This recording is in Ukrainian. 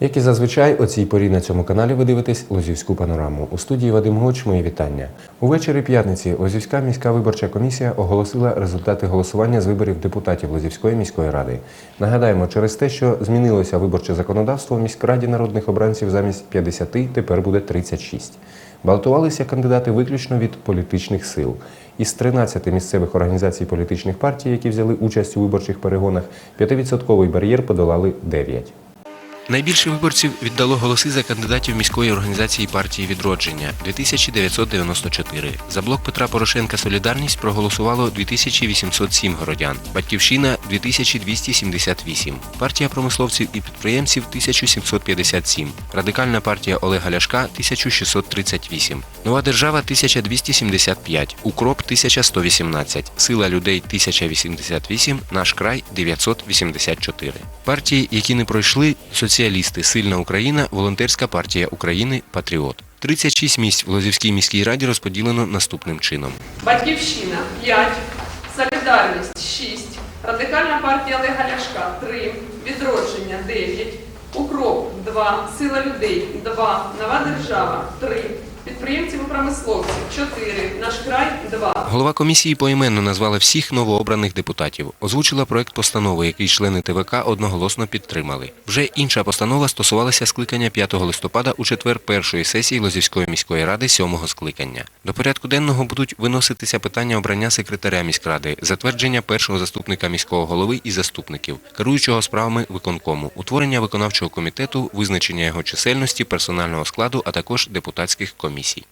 Як і зазвичай, о цій порі на цьому каналі ви дивитесь Лозівську панораму. У студії Вадим Гоч, мої вітання. Увечері п'ятниці Лозівська міська виборча комісія оголосила результати голосування з виборів депутатів Лозівської міської ради. Нагадаємо, через те, що змінилося виборче законодавство, в міськраді народних обранців замість 50 тепер буде 36. Балотувалися кандидати виключно від політичних сил. Із 13 місцевих організацій політичних партій, які взяли участь у виборчих перегонах, 5% бар'єр подолали 9. Найбільше виборців віддало голоси за кандидатів міської організації партії відродження 2994. За блок Петра Порошенка Солідарність проголосувало 2807 городян, Батьківщина 2278, партія промисловців і підприємців 1757, Радикальна партія Олега Ляшка 1638, Нова держава 1275, Укроп 1118, Сила людей 1088, Наш край 984. Партії, які не пройшли, соціалісти, Сильна Україна, Волонтерська партія України, Патріот. 36 місць в Лозівській міській раді розподілено наступним чином. Батьківщина 5, Солідарність 6, Радикальна партія Олега Ляшка 3, Відродження 9, Укроп 2, Сила людей 2, Нова держава 3, підприємців і промисловців 4, Наш край 2. Голова комісії поіменно назвала всіх новообраних депутатів. Озвучила проект постанови, який члени ТВК одноголосно підтримали. Вже інша постанова стосувалася скликання 5 листопада у четвер першої сесії Лозівської міської ради сьомого скликання. До порядку денного будуть виноситися питання обрання секретаря міськради, затвердження першого заступника міського голови і заступників, керуючого справами виконкому, утворення виконавчого комітету, визначення його чисельності, персонального складу, а також депутатських комісій.